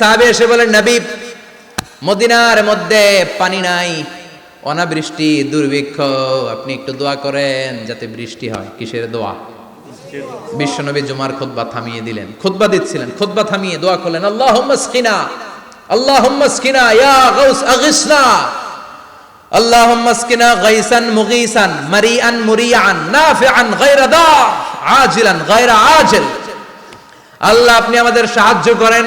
সাহাবে এসে বলেন নাবিব মদিনার মধ্যে পানি নাই, অনাবৃষ্টি, দুর্ভিক্ষ, আপনি একটু দোয়া করেন যাতে বৃষ্টি হয়। কিসের দোয়া? বিশ্বনবী জুমার খোদবা থামিয়ে দিলেন। খোদবা দিচ্ছিলেন খোদবা থামিয়ে দোয়া করলেন আল্লাহ স্কিনা আল্লাহ স্কিনা ইয়া গাউস, আগিসনা আল্লাহ স্কিনা গাইসান মুগিসান মারিয়ান মুরিয়ান নাফিআন গায়রা দা আজিলান আজিল। আল্লাহ আপনি আমাদের সাহায্য করেন।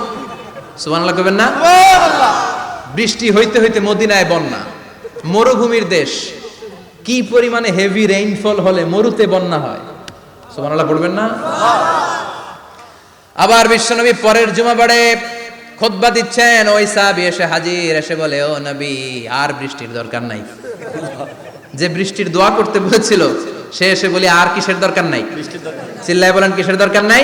সুবহানাল্লাহ কবেন না? বৃষ্টি হইতে হইতে মদিনায় বন্যা। মরুভূমির দেশ। কি পরিমাণে হেভি রেইনফল হলে মরুতে বন্যা হয়? সুবহানাল্লাহ পড়বেন না? আবার বিশ্বনবী পরের জুমাবারে খুতবা দিচ্ছেন ওই সাহাবী এসে হাজির এসে বলে ও নবী আর বৃষ্টির দরকার নাই। যে বৃষ্টির দোয়া করতে বলেছিল সে এসে বলি আর কিসের দরকার নাই। চিল্লায় বলেন কিসের দরকার নাই?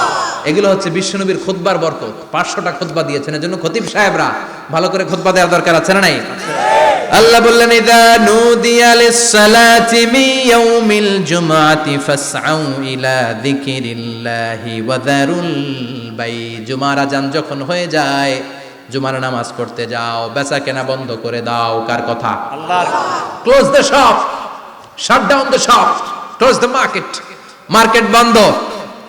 এগুলো হচ্ছে বিশ্বনবীর খুতবার বরকত। পাঁচশোটা খুতবা দিয়েছেন এজন্য খতিব সাহেবরা ভালো করে খুতবা দেওয়ার দরকার আছে না নাই? আল্লাহ বললেন ইদা নুদিয়া লিস-সালাতি মি ইয়াউমিল জুমআতি ফাসআউ ইলা যিকিরিল্লাহি ওয়া দারুল বাই জুমার আজান যখন হয়ে যায় জুমার নামাজ পড়তে যাও বেচা কেনা বন্ধ করে দাও কার কথা? আল্লাহর close the shop shut down the shop close the market market বন্ধ।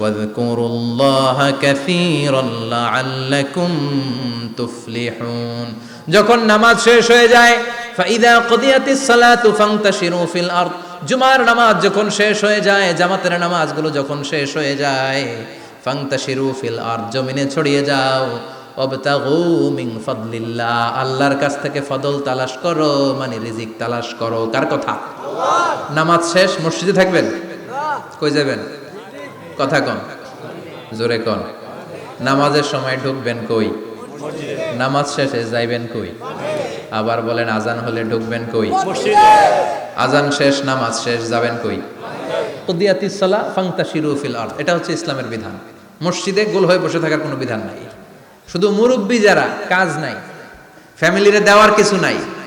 ওয়াযকুরুল্লাহা কাসীরান লাআল্লাকুম তুফলিহুন যখন নামাজ শেষ হয়ে যায় ফাইদা কুদিয়াতিস সালাতু ফান্তাশিরু ফিল আরদ জুমার নামাজ যখন শেষ হয়ে যায়, জামাতের নামাজগুলো যখন শেষ হয়ে যায় ফাংতাশিরু ফিল আর জমিনে ছড়িয়ে যাও। অবতাগু মিন ফাদলিল্লাহ আল্লাহর কাছ থেকে ফদল তালাশ করো মানে রিজিক তালাশ করো। কার কথা? নামাজ শেষ? মসজিদে থাকবেন? কই যাবেন? কথা কন। জোরে কন। নামাজের সময় ঢুকবেন কই? নামাজ শেষে যাইবেন কই? আবার বলেন, আজান হলে ঢুকবেন কই? আজান শেষ, নামাজ শেষ, যাবেন কই? কুদিয়াতিস সালা ফাংতাশিরু ফিল আরদ। এটা হচ্ছে ইসলামের বিধান। মসজিদে গোল হয়ে বসে থাকার কোনো বিধান নাই। শুধু মুরব্বী যারা, কাজ নাই। ফ্যামিলিরে দেওয়ার কিছু নাই।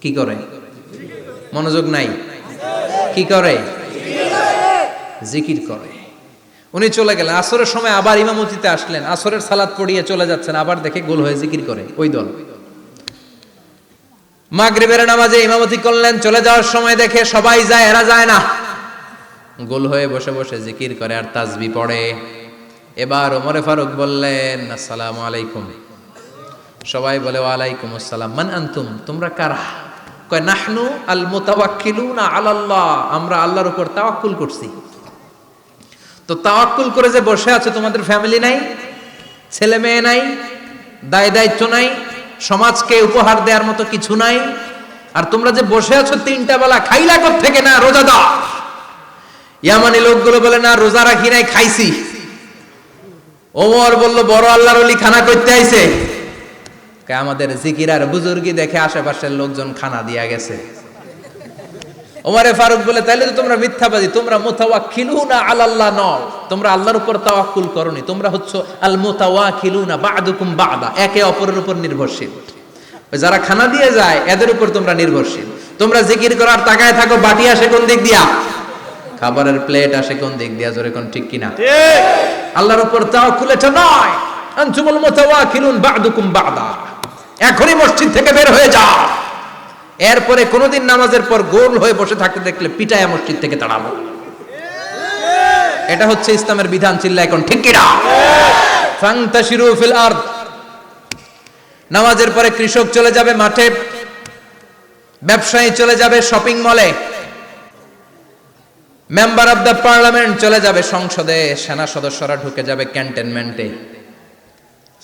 কি করে? মনোযোগ নাই। কি করে? জিকির করে। উনি চলে গেলেন। আসরের সময় আবার ইমামতিতে আসলেন। আসরের সালাদ পড়িয়ে চলে যাচ্ছেন। আবার দেখে গোল হয়ে জিকির করে। ওই দল। মাগরিবের নামাজে ইমামতি করলেন। চলে যাওয়ার সময় দেখে সবাই যায়, এরা যায় না। গোল হয়ে বসে বসে জিকির করে আর তাজবি পড়ে। এবার ওমরে ফারুক বললেন, আসসালামু আলাইকুম। সবাই বলে, ওয়ালাইকুম আসসালাম। মান আনতুম? তোমরা কারা? কয়, নাহনু আল মুতাওয়াক্কিলুনা আলাল্লাহ। আমরা আল্লাহর উপর তাওয়াক্কুল করছি। তো তাওয়াক্কুল করে যে বসে আছো, তোমাদের ফ্যামিলি নাই, ছেলে মেয়ে নাই, দায় দায়িত্ব নাই, সমাজকে উপহার দেওয়ার মতো কিছু নাই, আর তোমরা যে বসে আছো তিনটা বেলা, খাইলা কর থেকে না, রোজা দাও। ইয়ামানি লোকগুলো বলে, না, রোজা রাখি নাই, খাইছি। ওমর বলল, বড় আল্লাহর অলি খানা করতে আইছে। আমাদের জিকির আর বুজুর্গি দেখে আশেপাশের লোকজন খানা দিয়া গেছে। ওমরে ফারুক বলে তাইলে তো তোমরা মিথ্যাবাদী তোমরা মুতাওয়াক্কিলুনা আলাল্লাহ নও। তোমরা আল্লাহর উপর তাওয়াক্কুল করনি তোমরা হচ্ছে আল মুতাওয়াক্কিলুনা বা'দুকুম বা'দা একে অপরের উপর নির্ভরশীল। যারা খানা দিয়ে যায় এদের উপর তোমরা নির্ভরশীল। তোমরা জিকির করার তাকায় থাকো বাটি আসে কোন দিক দিয়া? খাবারের প্লেট আসে কোন দিক দিয়া জোরে কোন ঠিক কিনা? আল্লাহর উপর তাওয়াক্কুল এটা নয়। আনতুমুল মুতাওয়াক্কিলুন বা'দুকুম বা'দা। এখনই মসজিদ থেকে বের হয়ে যা। এরপরে কোনোদিন নামাজের পর গোল হয়ে বসে থাকতে দেখলে পিটায়া মসজিদ থেকে তাড়াবো এটা হচ্ছে ইসলামের বিধান, চিল্লা এখন, ঠিক কিনা? নামাজের পরে কৃষক চলে যাবে মাঠে, ব্যবসায়ী চলে যাবে শপিং মলে, মেম্বার অব দ্য পার্লামেন্ট চলে যাবে সংসদে, সেনা সদস্যরা ঢুকে যাবে ক্যান্টনমেন্টে।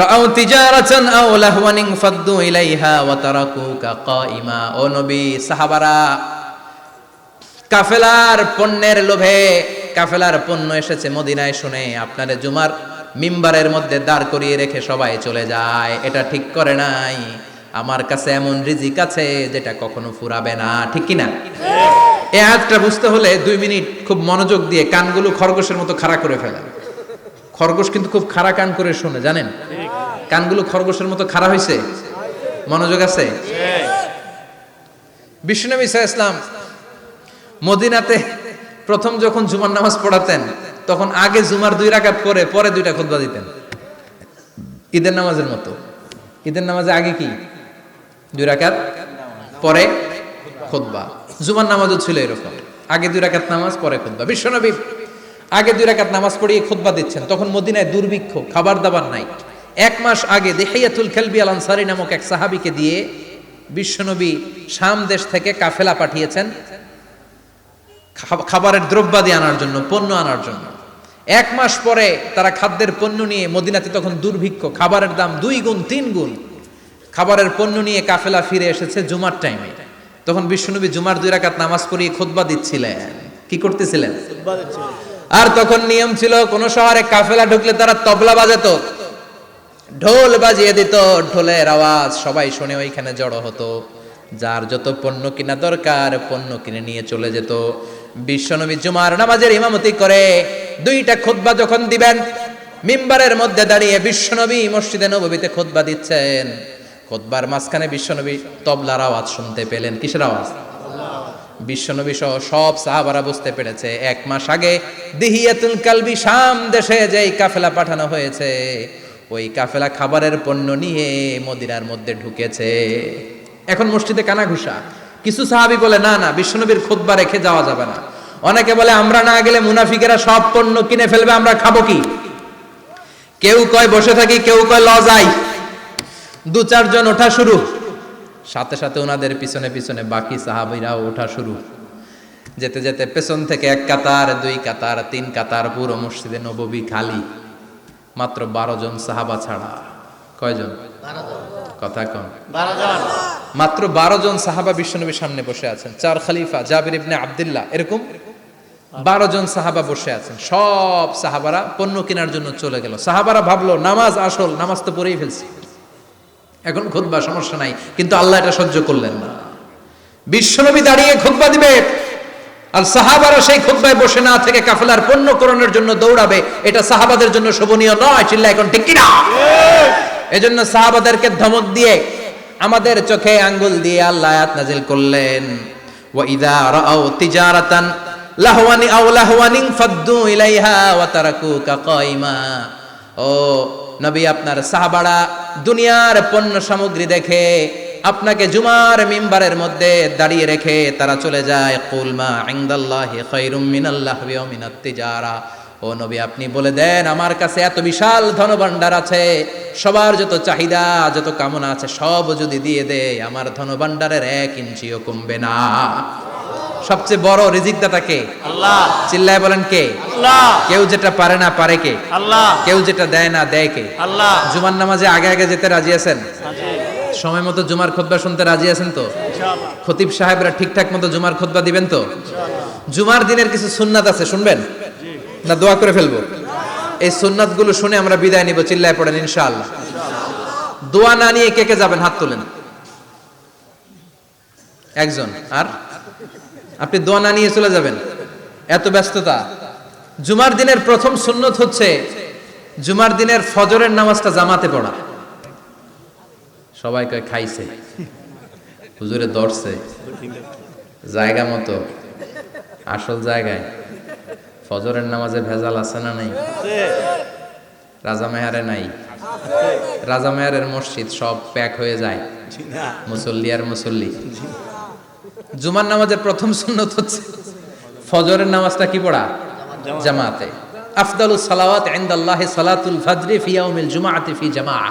রাও তিজারাতান আও লাহওয়ান ফাদ্দু ইলাইহা ওয়া তারাকুকা কাইমা ও নবী, সাহাবারা, কাফেলার পণ্যের লোভে, কাফেলার পণ্য এসেছে মদিনায় শুনে আপনাদের জুমার মিম্বারের মধ্যে দাঁড় করিয়ে রেখে সবাই চলে যায়। এটা ঠিক করে নাই। আমার কাছে এমন রিজিক আছে যেটা কখনো ফুরাবে না। ঠিক কিনা? এই আয়াতটা বুঝতে হলে দুই মিনিট খুব মনোযোগ দিয়ে কানগুলো খরগোশের মতো খাড়া করে ফেলেন। খরগোশ কিন্তু খুব খাড়া কান করে শুনে, জানেন? কানগুলো খরগোশের মতো খাড়া হয়েছে মনোযোগ আছে? বিষ্ণুনবী ইসা ইসলাম মদিনাতে প্রথম যখন জুমার নামাজ পড়াতেন, তখন আগে জুমার দুই রাকাত পরে পরে দুইটা খুতবা দিতেন। ঈদের নামাজের মতো। ঈদের নামাজে আগে কি? দুই রাকাত পরে খুতবা। জুমার নামাজও ছিল এরকম। আগে দুই রাকাত নামাজ, পরে খুতবা। বিশ্বনবী আগে দুই রাকাত নামাজ পড়িয়ে খুতবা দিচ্ছেন। তখন মদিনায় দুর্ভিক্ষ, খাবার দাবার নাই। এক মাস আগে দেহাইয়াতুল খেলবি আল আনসারি নামক এক সাহাবিকে দিয়ে বিশ্বনবী শাম দেশ থেকে কাফেলা পাঠিয়েছেন খাবারের দ্রব্যাদি আনার জন্য পণ্য আনার জন্য। এক মাস পরে তারা খাদ্যের পণ্য নিয়ে মদিনাতে তখন দুর্ভিক্ষ খাবারের দাম দুই গুণ তিন গুণ। খাবারের পণ্য নিয়ে কাফেলা ফিরে এসেছে জুমার টাইমে তখন বিশ্বনবী জুমার দুই রাকাত নামাজ পড়িয়ে খুতবা দিচ্ছিলেন। কি করতেছিলেন? আর তখন নিয়ম ছিল কোন শহরে কাফেলা ঢুকলে তারা তবলা বাজাতো। ঢোল বাজিয়ে দিত, ঢোলের আওয়াজ সবাই শুনে ওইখানে জড়ো হতো। যার যত পণ্য কিনা দরকার, পণ্য কিনে নিয়ে চলে যেত। বিশ্বনবী জুমার নামাজের ইমামতি করে দুইটা খুতবা যখন দিবেন, মিম্বারের মধ্যে দাঁড়িয়ে বিশ্বনবী মসজিদে নবীতে খুতবা দিচ্ছেন। খুতবার মাঝখানে বিশ্বনবী তবলার আওয়াজ শুনতে পেলেন। কিসের আওয়াজ? বিশ্বনবী সহ সব সাহাবারা বুঝতে পেরেছে, এক মাস আগে দিহিয়াতুল কালবি শাম দেশে যেই কাফেলা পাঠানো হয়েছে ওই কাফেলা খাবারের পণ্য নিয়ে মদিনার মধ্যে ঢুকেছে। এখন মসজিদে কানা ঘুষা কিছু সাহাবি বলে, না না, বিশ্বনবীর খুতবা রেখে যাওয়া যাবে না। অনেকে বলে, আমরা না গেলে মুনাফিকেরা সব পণ্য কিনে ফেলবে, আমরা খাব কি? কেউ কয়, বসে থাকি। কেউ কয়, ল, যাই। দু চারজন ওঠা শুরু। সাথে সাথে ওনাদের পিছনে পিছনে বাকি সাহাবিরাও ওঠা শুরু। যেতে যেতে পেছন থেকে এক কাতার, দুই কাতার, তিন কাতার, পুরো মসজিদে নববী খালি। মাত্র বারো জন সাহাবা ছাড়া। কয়জন? কথা কন মাত্র বারো জন সাহাবা বিশ্বনবীর সামনে বসে আছেন। চার খালিফা, জাবির ইবনে আব্দুল্লাহ, এরকম? বারো জন সাহাবা বসে আছেন। সব সাহাবারা পণ্য কেনার জন্য চলে গেল। সাহাবারা ভাবলো, নামাজ আসল, নামাজ তো পড়েই ফেলছি। এখন খুতবা সমস্যা নাই, কিন্তু আল্লাহ এটা সহ্য করলেন না। বিশ্বনবী দাঁড়িয়ে খুতবা দিবে। আর সাহাবারা সেই খুতবায় বসে না থেকে কাফেলার পণ্য করণের জন্য দৌড়াবে, এটা সাহাবাদের জন্য শোভনীয় নয় চিল্লা এখন ঠিক কিনা? এজন্য সাহাবাদেরকে ধমক দিয়ে আমাদের চোখে আঙ্গুল দিয়ে আল্লাহ আয়াত নাজিল করলেন। ওয়া ইদা রাআও তিজারাতান, লাহওয়ানি আও লাহওয়ানিন ফাদ্দু ইলাইহা ওয়া তারাকুকা কাইমা। ও নবী, আপনার সাহাবাড়া দুনিয়ার পণ্য সামগ্রী দেখে আপনাকে জুমার মিম্বারের মধ্যে দাঁড়িয়ে রেখে তারা চলে যায়। কুলমা ইনদাল্লাহি খায়রুম মিনাল্লাহি মিনাত তিজারা। ও নবী আপনি বলে দেন আমার কাছে এত বিশাল ধনভাণ্ডার আছে। সবার যত চাহিদা যত কামনা আছে সব যদি দিয়ে দেয় আমার ধনভাণ্ডারের এক ইঞ্চিও কমবে না। সবচেয়ে বড় রিজিক রিজিকদাতা কে? আল্লাহ। চিল্লায় বলেন কে? আল্লাহ। কেউ যেটা পারে না পারে কে? আল্লাহ। কেউ যেটা দেয় না দেয় কে? আল্লাহ। জুমার নামাজে আগে আগে যেতে রাজি আছেন? সময় মতো জুমার খুতবা শুনতে রাজি আছেন তো? খতিব সাহেবরা ঠিকঠাক মতো জুমার খুতবা দিবেন তো? জুমার দিনের কিছু সুন্নাত আছে শুনবেন? না দোয়া করে ফেলব? এই সুন্নাতগুলো শুনে আমরা বিদায় নিব চিল্লায় পড়েন ইনশাআল্লাহ। দোয়া না নিয়ে কে কে যাবেন হাত তোলেন। একজন। আর? আপনি দোয়া না নিয়ে চলে যাবেন। এত ব্যস্ততা। জুমার দিনের প্রথম সুন্নত হচ্ছে জুমার দিনের ফজরের নামাজটা জামাতে পড়া। সবাই কয় খাইছে। হুজুরে দর্শে জায়গা মতো। আসল জায়গায়। ফজরের নামাজে ভেজাল আছে না নাই? রাজা মেহারে নাই? রাজা মেহারের মসজিদ সব প্যাক হয়ে যায়। মুসল্লি আর মুসল্লি। জুমার নামাজের প্রথম সুন্নত হচ্ছে, ফজরের নামাজটা কি পড়া? জামাতে। আফদালুস সালাওয়াত ইনদাল্লাহ সালাতুল ফাজরি ফি ইয়াউমিল জুমাআতি ফি জামাআ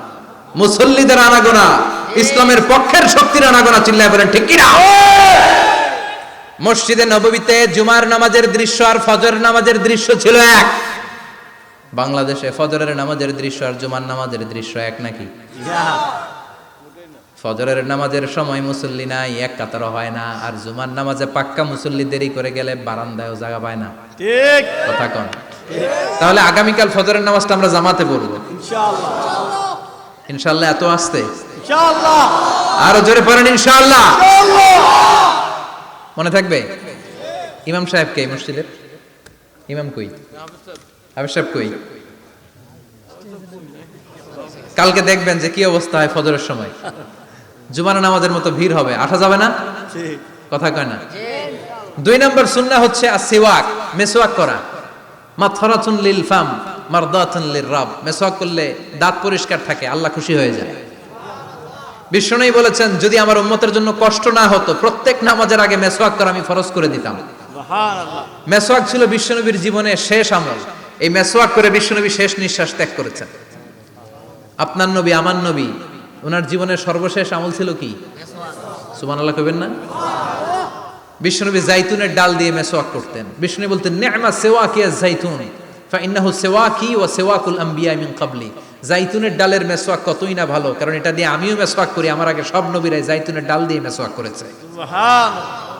মুসল্লিদের আনাগোনা ইসলামের পক্ষের শক্তির আনাগোনা চিল্লায় বলেন ঠিক কিনা? মসজিদে নববীতে জুমার নামাজের দৃশ্য আর ফজর নামাজের দৃশ্য ছিল এক। বাংলাদেশে ফজরের নামাজের দৃশ্য আর জুমার নামাজের দৃশ্য এক নাকি? ফজরের নামাজের সময় মুসল্লি নাই এক কাতারও হয় না। আর জুমার নামাজে পাক্কা মুসল্লি দেরি করে গেলে বারান্দায়ও জায়গা পায় না। ঠিক। কথা কন। তাহলে আগামীকাল ফজরের নামাজটা আমরা জামাতে পড়ব। ইনশাআল্লাহ। ইনশাল্লাহ এত আসতে। আরও জোরে পড়েন ইনশাল্লাহ মনে থাকবে? ইমাম সাহেব কে মসজিদের? ইমাম কই? হাফিজ সাহেব কই? কালকে দেখবেন যে কি অবস্থা হয় ফজরের সময়। জুমানা নামাজের মতো ভিড় হবে। আসা যাবে না? কথা কয় না। দুই নম্বর সুন্নাহ হচ্ছে আসিওয়াক মেসওয়াক করা। মাথরাতুন লিল ফাম। মারদাতুন লির রাব। মেসওয়াক করলে দাঁত পরিষ্কার থাকে আল্লাহ খুশি হয়ে যায়। বিষ্ণুই বলেছেন যদি আমার উম্মতের জন্য কষ্ট না হতো প্রত্যেক নামাজের আগে মেসওয়াক করা আমি ফরজ করে দিতাম। সুবহানাল্লাহ। মেসওয়াক ছিল বিশ্বনবীর জীবনের শেষ আমল। এই মেসওয়াক করে বিশ্বনবী শেষ নিঃশ্বাস ত্যাগ করেছেন। আপনার নবী আমার নবী ওনার জীবনের সর্বশেষ আমল ছিল কি? সুবহানাল্লাহ কইবেন না? বিশ্বনবী জাইতুনের ডাল দিয়ে মেসওয়াক করতেন। বিষ্ণু বলতেন নেমা সেওয়া কি জাইতুন। ফাইন্নাহু সেওয়াকি ও সেওয়াকুল আম্বিয়া মিন কাবলি জাইতুনের ডালের মেসওয়াক কতই না ভালো, কারণ এটা দিয়ে আমিও মেসওয়াক করি, আমার আগে সব নবীরাই জাইতুনের ডাল দিয়ে মেসওয়াক করেছে।